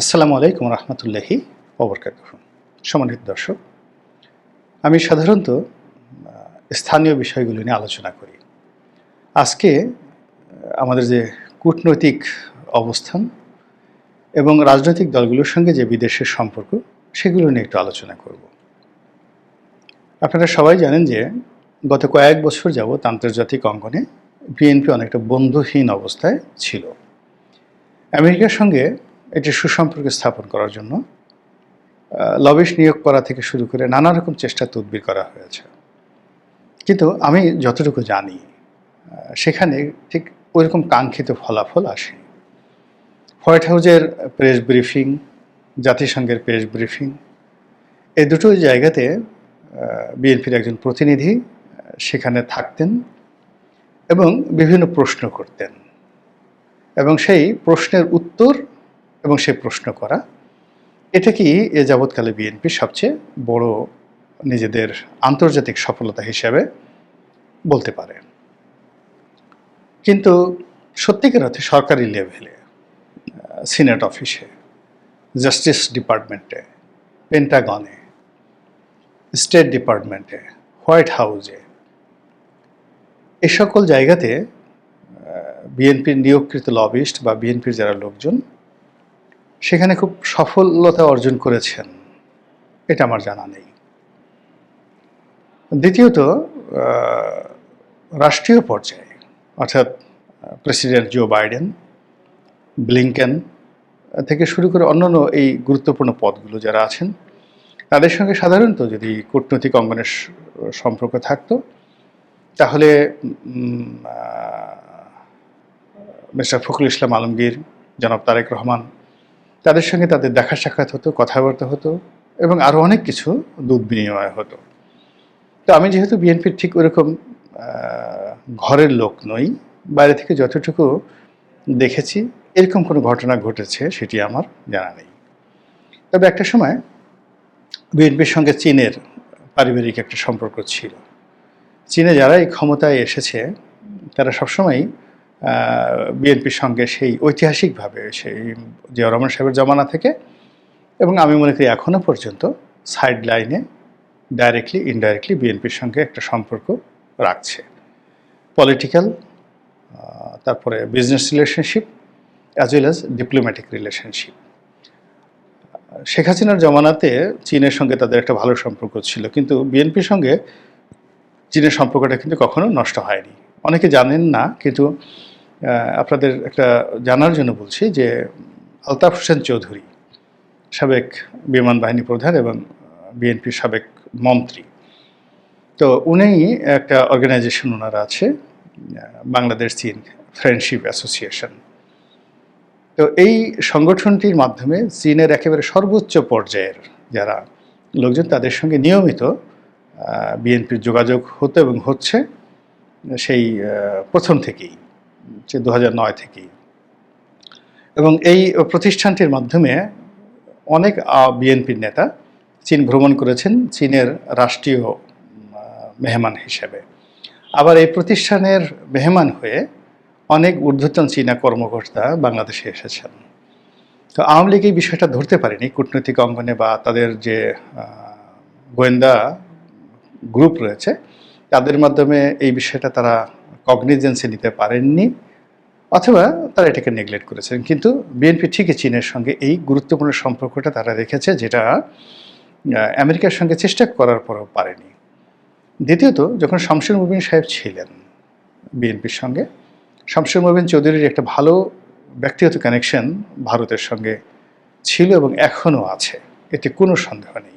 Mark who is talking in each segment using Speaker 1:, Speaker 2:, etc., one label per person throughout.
Speaker 1: আসসালামু আলাইকুম রহমতুল্লাহি অবরকাত সম্মানিত দর্শক, আমি সাধারণত স্থানীয় বিষয়গুলো নিয়ে আলোচনা করি। আজকে আমাদের যে কূটনৈতিক অবস্থান এবং রাজনৈতিক দলগুলোর সঙ্গে যে বিদেশের সম্পর্ক, সেগুলো নিয়ে একটু আলোচনা করব। আপনারা সবাই জানেন যে, গত কয়েক বছর যাবৎ আন্তর্জাতিক অঙ্গনে বিএনপি অনেকটা বন্ধুহীন অবস্থায় ছিল। আমেরিকার সঙ্গে এটি সুসম্পর্ক স্থাপন করার জন্য লবিশ নিয়োগ করা থেকে শুরু করে নানা রকম চেষ্টা তদবির করা হয়েছে। কিন্তু আমি যতটুকু জানি সেখানে ঠিক ওইরকম কাঙ্ক্ষিত ফলাফল আসেনি। হোয়াইট হাউজের প্রেস ব্রিফিং, জাতিসংঘের প্রেস ব্রিফিং এই দুটো জায়গাতে বিএনপির একজন প্রতিনিধি সেখানে থাকতেন এবং বিভিন্ন প্রশ্ন করতেন। এবং সেই প্রশ্নের উত্তর এবং সে প্রশ্ন করা, এটা কি এ যাবৎকালে বিএনপির সবচেয়ে বড় নিজেদের আন্তর্জাতিক সফলতা হিসাবে বলতে পারে? কিন্তু সত্যিকার অর্থে সরকারি লেভেলে সিনেট অফিসে, জাস্টিস ডিপার্টমেন্টে, পেন্টাগনে, স্টেট ডিপার্টমেন্টে, হোয়াইট হাউসে এই সকল জায়গাতে বিএনপির নিয়োগকৃত লবিস্ট বা বিএনপির যারা লোকজন সেখানে খুব সফলতা অর্জন করেছেন। এটা আমার জানা নেই। দ্বিতীয়ত রাষ্ট্রীয় পর্যায়ে, অর্থাৎ প্রেসিডেন্ট জো বাইডেন, ব্লিংকেন, থেকে শুরু করে অন্যান্য এই গুরুত্বপূর্ণ পদগুলো যারা আছেন, তাদের সঙ্গে সাধারণত যদি কূটনৈতিক অঙ্গনের সম্পর্ক থাকতো, তাহলে মিস্টার ফখরুল ইসলাম আলমগীর, জনাব তারেক রহমান তাদের সঙ্গে তাদের দেখা সাক্ষাৎ হতো, কথাবার্তা হতো এবং আরও অনেক কিছু দুধ বিনিময় হতো। তো আমি যেহেতু বিএনপির ঠিক ওরকম ঘরের লোক নই, বাইরে থেকে যতটুকু দেখেছি, এরকম কোনো ঘটনা ঘটেছে সেটি আমার জানা নেই। তবে একটা সময় বিএনপির সঙ্গে চীনের পারিবারিক একটা সম্পর্ক ছিল। চীনে যারা এই ক্ষমতায় এসেছে, তারা সবসময় বিএনপির সঙ্গে সেই ঐতিহাসিকভাবে সেই জিয়া রহমান সাহেবের জমানা থেকে এবং আমি মনে করি এখনও পর্যন্ত সাইড লাইনে ডাইরেক্টলি ইনডাইরেক্টলি বিএনপির সঙ্গে একটা সম্পর্ক রাখছে। পলিটিক্যাল তারপরে business relationship as well as diplomatic relationship Sheikh হাসিনার জমানাতে চীনের সঙ্গে তাদের একটা ভালো সম্পর্ক ছিল, কিন্তু বিএনপির সঙ্গে চীনের সম্পর্কটা কিন্তু কখনো নষ্ট হয়নি। অনেকে জানেন না, কিন্তু আপনাদের একটা জানার জন্য বলছি যে আলতাফ হোসেন চৌধুরী সাবেক বিমান বাহিনী প্রধান এবং বিএনপির সাবেক মন্ত্রী। তো উনি একটা অর্গানাইজেশন ওনার আছে বাংলাদেশ চীন ফ্রেন্ডশিপ অ্যাসোসিয়েশন তো এই সংগঠনটির মাধ্যমে চীনের একেবারে সর্বোচ্চ পর্যায়ের যারা লোকজন, তাদের সঙ্গে নিয়মিত বিএনপির যোগাযোগ হতো এবং হচ্ছে। সেই প্রথম থেকেই, যে দু নয় থেকেই। এবং এই প্রতিষ্ঠানটির মাধ্যমে অনেক বিএনপির নেতা চীন ভ্রমণ করেছেন, চীনের রাষ্ট্রীয় মেহমান হিসেবে। আবার এই প্রতিষ্ঠানের মেহমান হয়ে অনেক ঊর্ধ্বতন চীনা কর্মকর্তা বাংলাদেশে এসেছেন। তো আওয়ামী লীগ এই বিষয়টা ধরতে পারেনি, কূটনৈতিক অঙ্গনে বা তাদের যে গোয়েন্দা গ্রুপ রয়েছে তাদের মাধ্যমে এই বিষয়টা তারা কগনিজেন্সে নিতে পারেননি, অথবা তারা এটাকে নেগলেক্ট করেছেন। কিন্তু বিএনপি ঠিকই চীনের সঙ্গে এই গুরুত্বপূর্ণ সম্পর্কটা তারা রেখেছে, যেটা আমেরিকার সঙ্গে চেষ্টা করার পরও পারেনি। দ্বিতীয়ত, যখন শামসুর মুবিন সাহেব ছিলেন বিএনপির সঙ্গে, শামসুর মুবিন চৌধুরীর একটা ভালো ব্যক্তিগত কানেকশন ভারতের সঙ্গে ছিল এবং এখনও আছে। এতে কোনো সন্দেহ নেই।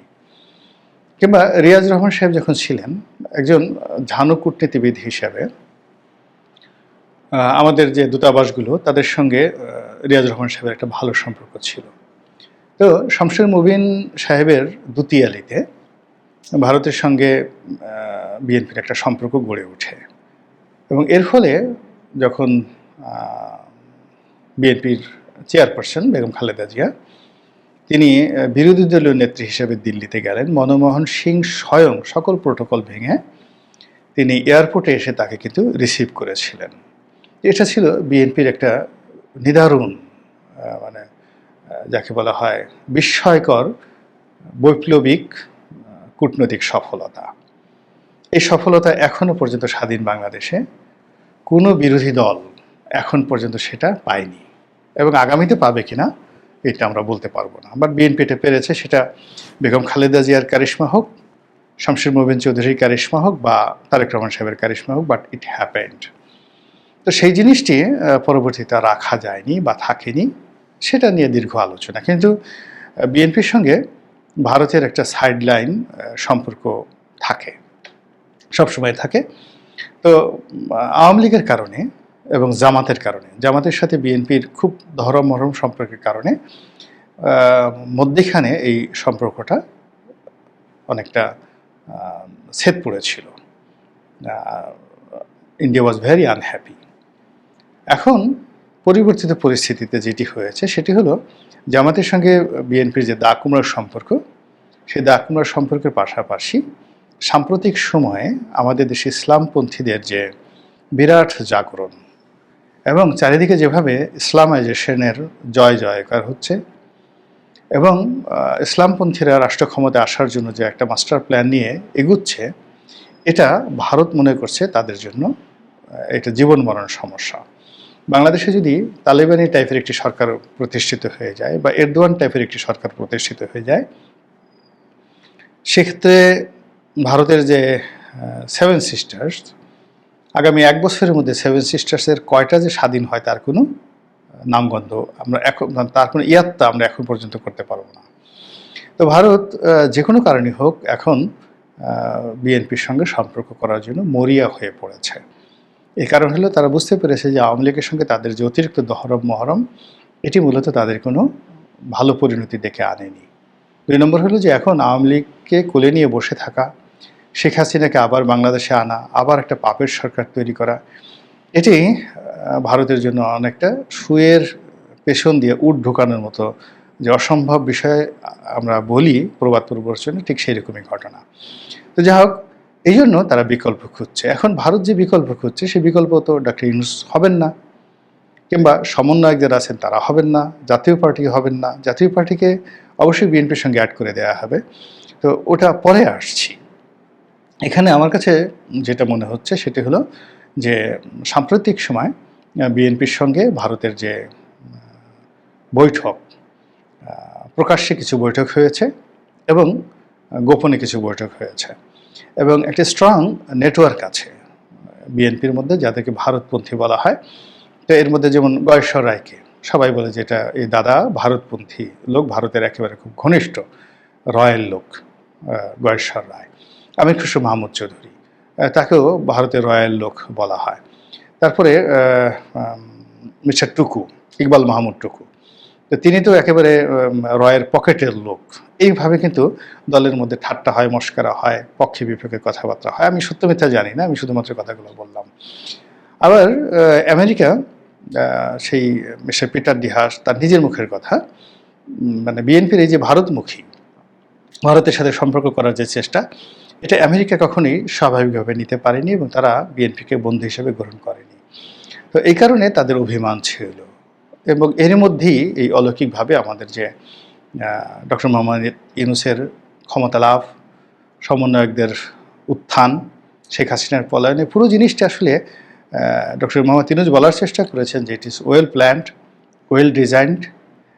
Speaker 1: কিংবা রিয়াজ রহমান সাহেব যখন ছিলেন, একজন ঝানু কূটনীতিবিদ হিসাবে আমাদের যে দূতাবাসগুলো, তাদের সঙ্গে রিয়াজ রহমান সাহেবের একটা ভালো সম্পর্ক ছিল। তো শামসুর মুবিন সাহেবের দুতিয়ালিতে ভারতের সঙ্গে বিএনপির একটা সম্পর্ক গড়ে ওঠে। এবং এর ফলে যখন বিএনপির চেয়ারপারসন বেগম খালেদা জিয়া তিনি বিরোধী দলীয় নেত্রী হিসেবে দিল্লিতে গেলেন। মনমোহন সিং স্বয়ং সকল প্রোটোকল ভেঙে তিনি এয়ারপোর্টে এসে তাকে কিন্তু রিসিভ করেছিলেন। এটা ছিল বিএনপির একটা নিদারুণ মানে যাকে বলা হয় বিস্ময়কর, বৈপ্লবিক কূটনৈতিক সফলতা। এই সফলতা এখনও পর্যন্ত স্বাধীন বাংলাদেশে কোনো বিরোধী দল এখন পর্যন্ত সেটা পায়নি। এবং আগামীতে পাবে কিনা এটা আমরা বলতে পারব না। বাট বিএনপিটা পেরেছে, সেটা বেগম খালেদা জিয়ার কারিশমা হোক, শামসুর মোবিন চৌধুরীর কারিশ্মা হোক বা তারেক রহমান সাহেবের কারিশ্মা হোক বাট ইট হ্যাপেন্ড তো সেই জিনিসটি পরবর্তীতে রাখা যায়নি বা থাকেনি, সেটা নিয়ে দীর্ঘ আলোচনা। কিন্তু বিএনপির সঙ্গে ভারতের একটা সাইডলাইন সম্পর্ক থাকে, সবসময় থাকে। তো, আওয়ামী লীগের কারণে এবং জামাতের কারণে। জামাতের সাথে বিএনপির খুব ধরম মরম সম্পর্কের কারণে মধ্যেখানে এই সম্পর্কটা অনেকটা ছেদ পড়েছিল। ইন্ডিয়া ওয়াজ ভেরি আনহ্যাপি এখন পরিবর্তিত পরিস্থিতিতে যেটি হয়েছে, সেটি হলো জামাতের সঙ্গে বিএনপির যে দা কুমড়ার সম্পর্ক, সেই দা কুমড়ার সম্পর্কের পাশাপাশি সাম্প্রতিক সময়ে আমাদের দেশে ইসলামপন্থীদের যে বিরাট জাগরণ এবং চারিদিকে যেভাবে ইসলামাইজেশনের জয় জয়কার হচ্ছে এবং ইসলামপন্থীরা রাষ্ট্র ক্ষমতায় আসার জন্য যে একটা মাস্টার প্ল্যান নিয়ে এগুচ্ছে, এটা ভারত মনে করছে তাদের জন্য এটা জীবন মরণ সমস্যা। বাংলাদেশে যদি তালেবানি টাইপের একটি সরকার প্রতিষ্ঠিত হয়ে যায় বা এরদোয়ান টাইপের একটি সরকার প্রতিষ্ঠিত হয়ে যায়, সেক্ষেত্রে ভারতের যে সেভেন সিস্টার্স আগামী এক বছরের মধ্যে সেভেন সিস্টার্সের কয়টা যে স্বাধীন হয় তার কোনো নামগন্ধ আমরা এখন, তার কোনো ইয়াত্তা আমরা এখন পর্যন্ত করতে পারব না। তো ভারত যে কোনো কারণে হোক এখন বিএনপির সঙ্গে সম্পর্ক করার জন্য মরিয়া হয়ে পড়েছে। এই কারণ হলো তারা বুঝতে পেরেছে যে আওয়ামী লীগের সঙ্গে তাদের যে অতিরিক্ত দহরম, মহরম, এটি মূলত তাদের কোনো ভালো পরিণতি দেখে আনেনি। দুই নম্বর হলো যে এখন আওয়ামী লীগকে কোলে নিয়ে বসে থাকা শেখ হাসিনাকে আবার বাংলাদেশে আনা, আবার একটা পাপের সরকার তৈরি করা, এটি ভারতের জন্য অনেকটা সুয়ের পেছন দিয়ে উট ঢোকানোর মতো যে অসম্ভব বিষয়ে আমরা বলি প্রবাদ প্রবর্চনে ঠিক সেই রকমই ঘটনা। তো যাই হোক, এই জন্য তারা বিকল্প খুঁজছে। এখন ভারত যে বিকল্প খুঁজছে সেই বিকল্প তো ডক্টর ইউনুস হবেন না, কিংবা সমন্বয়ক যারা আছেন তারা হবেন না, জাতীয় পার্টি হবেন না। জাতীয় পার্টিকে অবশ্যই বিএনপির সঙ্গে অ্যাড করে দেওয়া হবে। তো ওটা পরে আসছি। এখানে আমার কাছে যেটা মনে হচ্ছে সেটি হলো যে সাম্প্রতিক সময় বিএনপির সঙ্গে ভারতের যে বৈঠক প্রকাশ্যে কিছু বৈঠক হয়েছে এবং গোপনে কিছু বৈঠক হয়েছে এবং একটি স্ট্রং নেটওয়ার্ক আছে বিএনপির মধ্যে, যাদেরকে ভারতপন্থী বলা হয়। তো এর মধ্যে যেমন গয়েশ্বর রায়কে, সবাই বলে যে এটা এই দাদা ভারতপন্থী লোক, ভারতের একেবারে খুব ঘনিষ্ঠ রয়্যাল লোক গয়েশ্বর রায়। আমির খুশু মাহমুদ চৌধুরী। তাকেও ভারতের রয়্যাল লোক বলা হয়। তারপরে মিস্টার টুকু, ইকবাল মাহমুদ টুকু। তো তিনি তো একেবারে রয়ের পকেটের লোক। এইভাবে কিন্তু দলের মধ্যে ঠাট্টা হয়, মস্করা হয়, পক্ষে বিপক্ষে কথাবার্তা হয়। আমি সত্য মিথ্যা জানি না, আমি শুধুমাত্র কথাগুলো বললাম। আবার আমেরিকা সেই মিস্টার পিটার ডিহাস তার নিজের মুখের কথা মানে বিএনপির এই যে ভারতমুখী, ভারতের সাথে সম্পর্ক করার যে চেষ্টা এটা আমেরিকা কখনোই স্বাভাবিকভাবে নিতে পারেনি এবং তারা বিএনপিকে বন্ধু হিসেবে গ্রহণ করেনি। তো এই কারণে তাদের অভিমান ছিল এবং এর মধ্যেই এই অলৌকিকভাবে আমাদের যে ডক্টর মোহাম্মদ ইউনুসের ক্ষমতা লাভ, সমন্বয়কদের উত্থান, শেখ হাসিনার পলায়নে পুরো জিনিসটা আসলে ডক্টর মোহাম্মদ ইউনুস বলার চেষ্টা করেছেন যে it is well planned well designed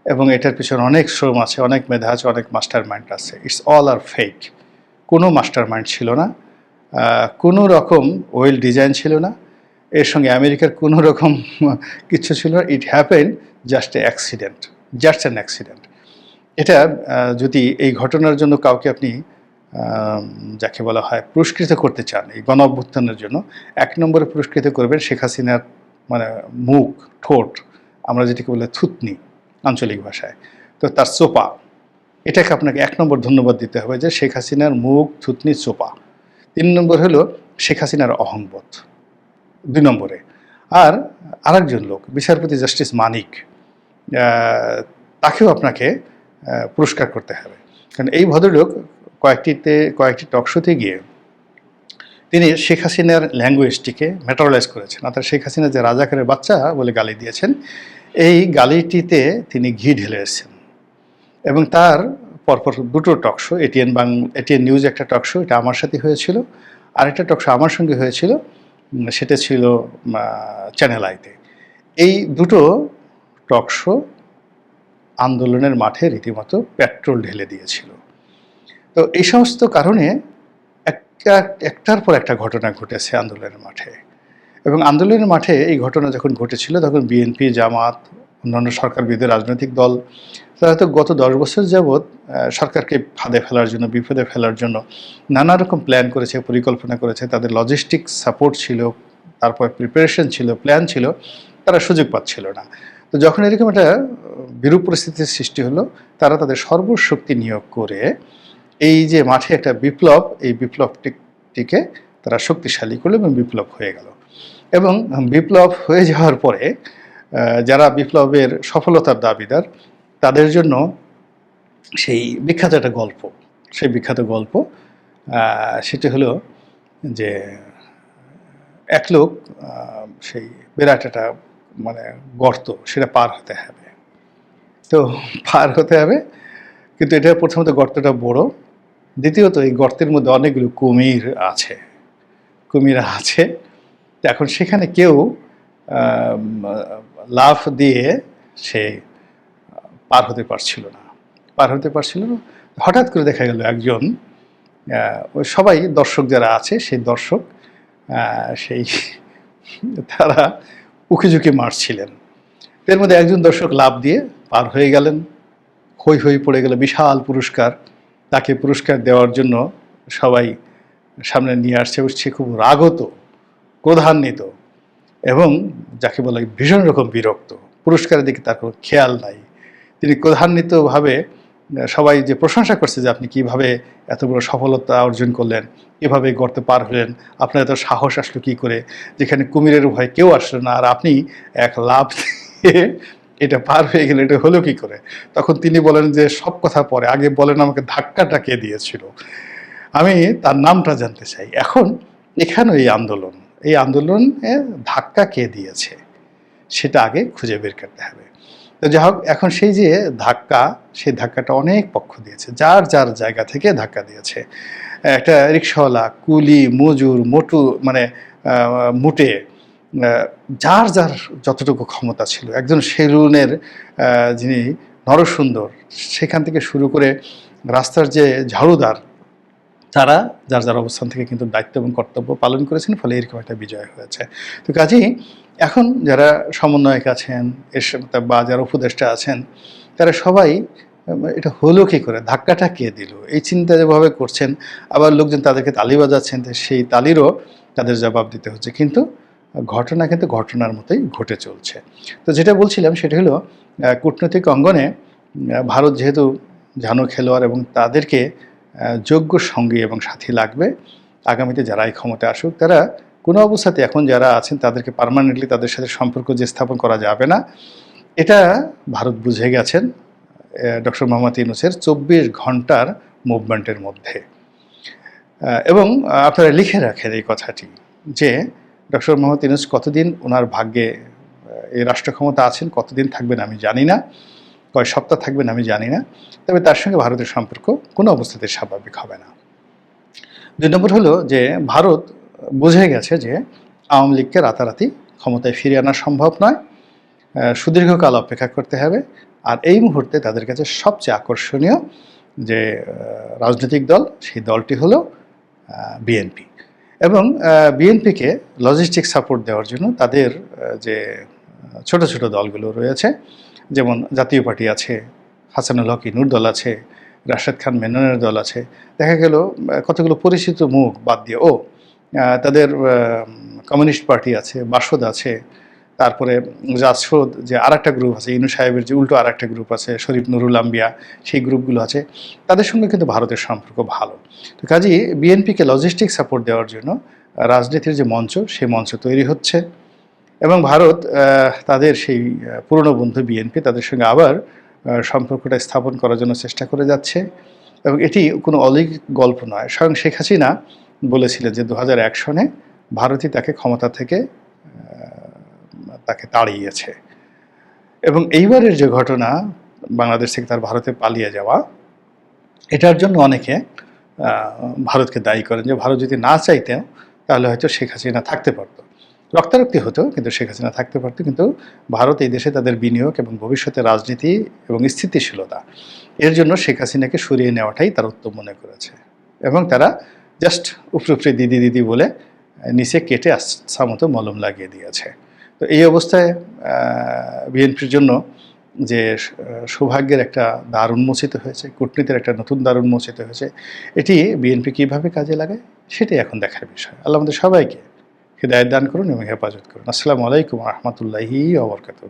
Speaker 1: এবং এটার পিছনে অনেক শ্রম আছে, অনেক মেধা আছে, অনেক মাস্টার মাইন্ড আছে। ইটস অল আর ফেক কোনো মাস্টার মাইন্ড ছিল না কোনো রকম ওয়েল ডিজাইন ছিল না, এর সঙ্গে আমেরিকার কোনো রকম কিছু ছিল না। It happen just a accident just an accident এটা যদি এই ঘটনার জন্য কাউকে আপনি যাকে বলা হয় পুরস্কৃত করতে চান, এই গণ অভ্যুত্থানের জন্য, এক নম্বরে পুরস্কৃত করবেন শেখ হাসিনার মানে মুখ, ঠোঁট, আমরা যেটাকে বলে থুতনি, আঞ্চলিক ভাষায়। তো তার চোপা এটাকে আপনাকে এক নম্বর ধন্যবাদ দিতে হবে যে শেখ হাসিনার মুখ, থুতনি, চোপা। তিন নম্বর হলো শেখ হাসিনার অহংবোধ। দুই নম্বরে। আর আরেকজন লোক, বিচারপতি জাস্টিস মানিক তাকেও আপনাকে পুরস্কার করতে হবে। কারণ এই ভদ্রলোক কয়েকটিতে, কয়েকটি টকশোতে গিয়ে তিনি শেখ হাসিনার ল্যাঙ্গুয়েজটিকে ম্যাটারালাইজ করেছেন। অর্থাৎ শেখ হাসিনা যে রাজাকারের বাচ্চা বলে গালি দিয়েছেন, এই গালিটিতে তিনি ঘি ঢেলে এসেছেন। এবং তার পরপর দুটো টকশো এটিএন বাং এটিএন নিউজ একটা টকশো এটা আমার সাথে হয়েছিল। আরেকটা টকশো আমার সঙ্গে হয়েছিল সেটা ছিল চ্যানেল আইতে এই দুটো টকশো আন্দোলনের মাঠে রীতিমতো পেট্রোল ঢেলে দিয়েছিল। তো এই সমস্ত কারণে একটা, একটার পর একটা ঘটনা ঘটেছে আন্দোলনের মাঠে। এবং আন্দোলনের মাঠে এই ঘটনা যখন ঘটেছিল, তখন বিএনপি জামাত অন্যান্য সরকার বিরোধী রাজনৈতিক দল, তারা হয়তো গত দশ বছর যাবৎ সরকারকে ফাঁদে ফেলার জন্য, বিপদে ফেলার জন্য নানা রকম প্ল্যান করেছে, পরিকল্পনা করেছে। তাদের লজিস্টিক সাপোর্ট ছিল, তারপর প্রিপারেশন ছিল প্ল্যান ছিল, তারা সুযোগ পাচ্ছিল না। তো যখন এরকম একটা বিরূপ পরিস্থিতির সৃষ্টি হলো, তারা তাদের সর্বশক্তি নিয়োগ করে এই যে মাঠে একটা বিপ্লব, এই বিপ্লবটিকে তারা শক্তিশালী করল এবং বিপ্লব হয়ে গেল। এবং বিপ্লব হয়ে যাওয়ার পরে যারা বিপ্লবের সফলতার দাবিদার, তাদের জন্য সেই বিখ্যাত একটা গল্প, সেই বিখ্যাত গল্প সেটি হলো যে এক লোক সেই বিরাট একটা মানে গর্ত সেটা পার হতে হবে। তো পার হতে হবে, কিন্তু এটা প্রথমত গর্তটা বড়। দ্বিতীয়ত এই গর্তের মধ্যে অনেকগুলো কুমির আছে কুমির আছে। এখন সেখানে কেউ লাফ দিয়ে সে পার হতে পারছিল না। পার হতে পারছিল না। হঠাৎ করে দেখা গেল একজন ওই সবাই দর্শক যারা আছে, সেই দর্শক সেই তারা উকি ঝুঁকি মারছিলেন। এর মধ্যে একজন দর্শক লাভ দিয়ে পার হয়ে গেলেন হই হই পড়ে গেল, বিশাল পুরস্কার। তাকে পুরস্কার দেওয়ার জন্য সবাই সামনে নিয়ে আসছে। সে খুব রাগত, ক্রোধান্বিত। এবং যাকে বলা হয় ভীষণ রকম বিরক্ত। পুরস্কারের দিকে তার কোনো খেয়াল নাই। তিনি ক্রোধান্বিতভাবে সবাই যে প্রশংসা করছে যে আপনি কীভাবে এত বড় সফলতা অর্জন করলেন কীভাবে গর্তে পার হলেন, আপনার এত সাহস আসলো কি করে, যেখানে কুমিরের ভয় কেউ আসলো না, আর আপনি এক লাভ দিয়ে এটা পার হয়ে গেলে এটা হলো কি করে? তখন তিনি বলেন যে, সব কথা পরে, আগে বলেন আমাকে ধাক্কাটা কে দিয়েছিল। আমি তার নামটা জানতে চাই। এখন এখানে এই আন্দোলন। এই আন্দোলনে ধাক্কা কে দিয়েছে, সেটা আগে খুঁজে বের করতে হবে। তো যাই হোক, এখন সেই যে ধাক্কা, সেই ধাক্কাটা অনেক পক্ষ দিয়েছে, যার যার জায়গা থেকে ধাক্কা দিয়েছে। একটা রিক্সাওয়ালা, কুলি, মজুর, মোটু মানে মুটে যার যার যতটুকু ক্ষমতা ছিল, একজন সেলুনের যিনি নরসুন্দর, সেখান থেকে শুরু করে রাস্তার যে ঝাড়ুদার তারা যার যার অবস্থান থেকে কিন্তু দায়িত্ব এবং কর্তব্য পালন করেছেন, ফলে এরকম একটা বিজয় হয়েছে। তো কাজেই এখন যারা সমন্বয়ক আছেন এর বা যারা উপদেষ্টা আছেন, তারা সবাই, এটা হলো কি করে, ধাক্কাটা কে দিল? এই চিন্তা যেভাবে করছেন, আবার লোকজন তাদেরকে তালি বাজাচ্ছেন সেই তালিরও তাদের জবাব দিতে হচ্ছে। কিন্তু ঘটনা কিন্তু ঘটনার মতোই ঘটে চলছে। তো যেটা বলছিলাম সেটা হলো কূটনৈতিক অঙ্গনে ভারত যেহেতু ঝানু খেলোয়াড় এবং তাদেরকে যোগ্য সঙ্গী এবং সাথী লাগবে। আগামীতে যারা এই ক্ষমতা আসুক, তারা কোনো অবস্থাতে এখন যারা আছেন, তাদেরকে পার্মানেন্টলি তাদের সাথে সম্পর্ক যে স্থাপন করা যাবে না। এটা ভারত বুঝে গেছেন ডক্টর মোহাম্মদ ইউনুসের চব্বিশ ঘণ্টার মুভমেন্টের মধ্যে। এবং আপনারা লিখে রাখেন এই কথাটি যে, ডক্টর মোহাম্মদ ইউনুস কতদিন ওনার ভাগ্যে এই রাষ্ট্র ক্ষমতা আছেন, কতদিন থাকবেন আমি জানি না। কয় সপ্তাহ থাকবেন আমি জানি না। তবে তার সঙ্গে ভারতের সম্পর্ক কোনো অবস্থাতে স্বাভাবিক হবে না। দুই নম্বর হলো যে, ভারত বুঝে গেছে যে, আওয়ামী লীগকে রাতারাতি ক্ষমতায় ফিরিয়ে আনা সম্ভব নয়। সুদীর্ঘকাল অপেক্ষা করতে হবে। আর এই মুহূর্তে তাদের কাছে সবচেয়ে আকর্ষণীয় যে রাজনৈতিক দল, সেই দলটি হলো বিএনপি এবং বিএনপিকে লজিস্টিক সাপোর্ট দেওয়ার জন্য তাদের যে, ছোট ছোট দলগুলো রয়েছে যেমন জাতীয় পার্টি আছে, হাসানুল হক, ইনুর দল আছে, রাশেদ খান মেননের দল আছে। দেখা গেল কতগুলো পরিচিত মুখ বাদ দিয়ে, ও তাদের কমিউনিস্ট পার্টি আছে, বাসদ আছে, তারপরে জাসদ যে আর একটা গ্রুপ আছে, ইনু সাহেবের যে উল্টো আর একটা গ্রুপ আছে, শরীফ নুরুল আম্বিয়া, সেই গ্রুপগুলো আছে, তাদের সঙ্গে কিন্তু ভারতের সম্পর্ক ভালো। তো কাজেই বিএনপিকে লজিস্টিক সাপোর্ট দেওয়ার জন্য, রাজনীতির যে মঞ্চ সেই মঞ্চ তৈরি হচ্ছে। এবং ভারত তাদের সেই পুরনো বন্ধু বিএনপি তাদের সঙ্গে আবার সম্পর্কটা স্থাপন করার জন্য চেষ্টা করে যাচ্ছে। এবং এটি কোনো অলৌকিক গল্প নয়। স্বয়ং শেখ হাসিনা বলেছিলেন যে দু সনে ভারতই তাকে ক্ষমতা থেকে তাকে তাড়িয়েছে। এবং এইবারের যে ঘটনা, বাংলাদেশ থেকে তার ভারতে পালিয়ে যাওয়া, এটার জন্য অনেকে ভারতকে দায়ী করেন যে, ভারত যদি না চাইতেন তাহলে হয়তো শেখ হাসিনা থাকতে পারতো। রক্তারক্তি হতো, কিন্তু শেখ হাসিনা থাকতে পারতো, কিন্তু ভারত এই দেশে তাদের বিনিয়োগ এবং ভবিষ্যতে রাজনীতি এবং স্থিতিশীলতা, এর জন্য শেখ হাসিনাকে সরিয়ে নেওয়াটাই তার উত্তম মনে করেছে। এবং তারা জাস্ট উপরে দিদি দিদি বলে নিচে কেটে আচ্ছা মতো মলম লাগিয়ে দিয়েছে। তো এই অবস্থায় বিএনপির জন্য যে সৌভাগ্যের একটা দ্বার উন্মোচিত হয়েছে, কূটনীতির একটা নতুন দ্বার উন্মোচিত হয়েছে, এটি বিএনপি কীভাবে কাজে লাগায়, সেটাই এখন দেখার বিষয়। আল্লাহ আমাদের সবাইকে হৃদায়ত দান করুন এবং হেফাজত করুন। আসসালামু আলাইকুম রহমতুল্লাহি ওবরকাতুহ